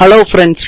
Hello friends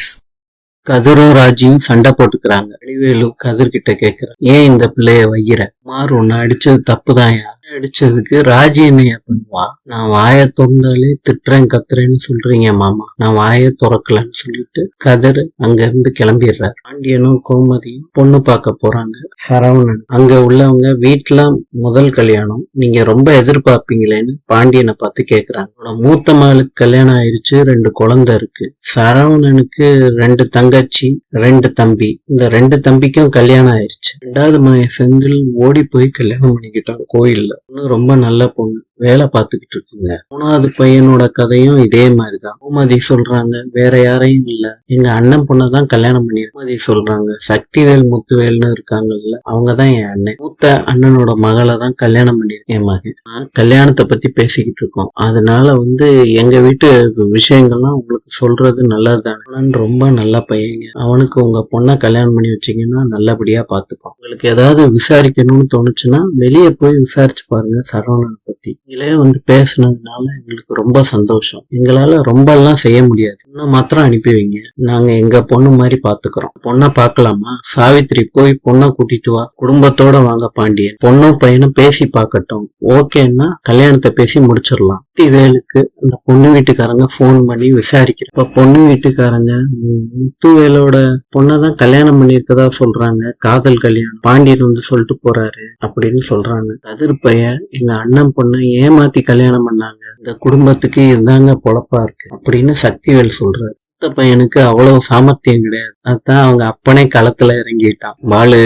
கதிரும் ராஜியும் சண்டை போட்டுக்கிறாங்க. வடிவேலு கதிர் கிட்ட கேக்குறான். ஏன் இந்த பிள்ளைய வைக்கிற மாறு உன்னை அடிச்சது தப்புதான்யா? அடிச்சதுக்கு ராஜி என்னையா பண்ணுவான் நான் வாயை திறந்தாலே திட்டுறேன் கத்துறேன்னு சொல்றீங்க மாமா. நான் வாயை திறக்கலன்னு சொல்லிட்டு கதர் அங்க இருந்து கிளம்பிடுறாரு. பாண்டியனும் கோமதியும் பொண்ணு பார்க்க போறாங்க. சரவணன். அங்க உள்ளவங்க வீட்டுல முதல் கல்யாணம். நீங்க ரொம்ப எதிர்பார்ப்பீங்களேன்னு பாண்டியனை பார்த்து கேக்குறாங்க. மூத்த மகளுக்கு கல்யாணம் ஆயிடுச்சு ரெண்டு குழந்தை இருக்கு. சரவணனுக்கு ரெண்டு தங்கச்சி ரெண்டு தம்பி. இந்த ரெண்டு தம்பிக்கும் கல்யாணம் ஆயிடுச்சு. ரெண்டாவது மாய செந்தில் ஓடி போய் கல்யாணம் பண்ணிக்கிட்டான் கோயில்ல. பொண்ணு ரொம்ப நல்ல பொண்ணு வேலை பார்த்துக்கிட்டு இருக்குங்க. மூணாவது பையனோட கதையும் இதே மாதிரிதான். கோமதி சொல்றாங்க வேற யாரையும் இல்ல. எங்க அண்ணன் பொண்ணை தான் கல்யாணம் பண்ணி கோமதி சொல்றாங்க. சக்திவேல் முத்துவேல்னு இருக்காங்கல்ல அவங்கதான் என் அண்ணன். மூத்த அண்ணனோட மகளை தான் கல்யாணம் பண்ணிருக்கேன் என் மகன். கல்யாணத்தை பத்தி பேசிக்கிட்டு இருக்கோம். அதனால வந்து எங்க வீட்டு விஷயங்கள்லாம் உங்களுக்கு சொல்றது நல்லதுதான்? ரொம்ப நல்ல பையங்க. அவனுக்கு உங்க பொண்ணை கல்யாணம் பண்ணி வச்சீங்கன்னா நல்லபடியா பாத்துப்பான் உங்களுக்கு ஏதாவது விசாரிக்கணும்னு தோணுச்சுன்னா வெளியே போய் விசாரிச்சு பாருங்க சரவணனை பத்தி. நீங்களே வந்து பேசுனதுனால எங்களுக்கு ரொம்ப சந்தோஷம். எங்களால ரொம்ப எல்லாம் செய்ய முடியாது. இன்னும் மாத்திரம் அனுப்பி வைங்க. நாங்க எங்க பொண்ணு மாதிரி பாத்துக்கிறோம். பொண்ணை பார்க்கலாமா சாவித்திரி போய் பொண்ணை கூட்டிட்டு வா. குடும்பத்தோட வாங்க பாண்டியன். பொண்ணும் பையனும் பேசி பார்க்கட்டும் ஓகேன்னா கல்யாணத்தை பேசி முடிச்சிடலாம். வேலுக்கு அந்த பொண்ணு வீட்டுக்காரங்க ஃபோன் பண்ணி விசாரிக்கிறோம். இப்ப பொண்ணு வீட்டுக்காரங்க ம், முத்துவேலோட பொண்ணை தான் கல்யாணம் பண்ணியிருக்கதா சொல்றாங்க. காதல் கல்யாணம். பாண்டியன் வந்து சொல்லிட்டு போறாரு அப்படின்னு சொல்றாங்க. கதிர் பையன் எங்க அண்ணன் பொண்ணை ஏமாத்தி கல்யாணம் பண்ணாங்க. இந்த குடும்பத்துக்கு இதுதாங்க பொழப்பா இருக்கு அப்படின்னு சக்திவேல் சொல்றாரு. மூத்த பையனுக்கு அவ்வளவு சாமர்த்தியம் கிடையாது. அதான் அவங்க அப்பனே களத்துல இறங்கிட்டான். பாலு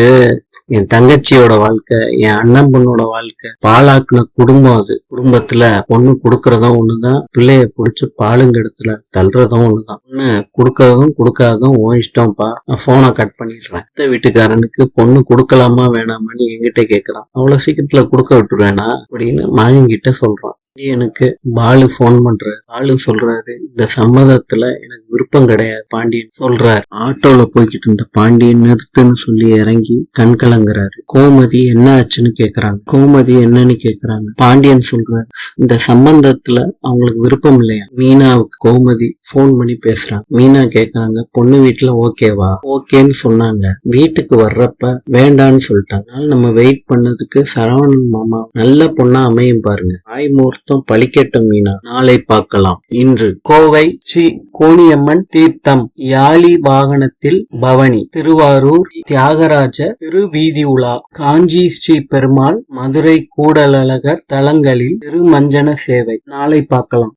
என் தங்கச்சியோட வாழ்க்கை என் அண்ணன் பொண்ணோட வாழ்க்கை பாலாக்குன குடும்பம் அது. குடும்பத்துல பொண்ணு கொடுக்கறதும் ஒண்ணுதான் பிள்ளைய புடிச்சு பாலுங்கடத்துல தள்ளுறதும் ஒண்ணுதான். பொண்ணு கொடுக்கறதும் கொடுக்காததும் ஓ இஷ்டம்ப்பா. நான் போனை கட் பண்ணிடுறேன். அத்தை வீட்டுக்காரனுக்கு பொண்ணு கொடுக்கலாமா வேணாமான்னு என்கிட்ட கேக்குறான். அவ்வளவு சீக்கிரத்துல கொடுக்க விட்டுருவேனா அப்படின்னு மகன் கிட்ட சொல்றான். எனக்கு பாலு ஃபோன் பண்றாரு பாலு சொல்றாரு இந்த சம்மதத்துல எனக்கு விருப்பம் கிடையாது பாண்டியன் சொல்றாரு. ஆட்டோல போய்கிட்டு இருந்த பாண்டியன் நிறுத்துன்னு சொல்லி இறங்கி கண் கலங்குறாரு. கோமதி என்ன ஆச்சுன்னு கேக்குறாங்க. கோமதி என்னன்னு கேக்குறாங்க. பாண்டியன் சொல்றாரு இந்த சம்பந்தத்துல அவங்களுக்கு விருப்பம் இல்லையா? மீனாவுக்கு கோமதி ஃபோன் பண்ணி பேசுறாங்க. மீனா கேக்குறாங்க பொண்ணு வீட்டுல ஓகேவா? ஓகேன்னு சொன்னாங்க. வீட்டுக்கு வர்றப்ப வேண்டான்னு சொல்லிட்டாங்க. நம்ம வெயிட் பண்ணதுக்கு சரவணன் மாமா நல்ல பொண்ணா அமையும் பாருங்க. ஆய் அர்த்தம் பழிக்கட்டும் மீனா. நாளை பார்க்கலாம். இன்று கோவை ஸ்ரீ கோணியம்மன் தீர்த்தம் யாழி வாகனத்தில் பவனி திருவாரூர் தியாகராஜ திருவீதி உலா காஞ்சி ஸ்ரீ பெருமாள் மதுரை கூடலழகர் தலங்களில் திருமஞ்சன சேவை. நாளை பார்க்கலாம்.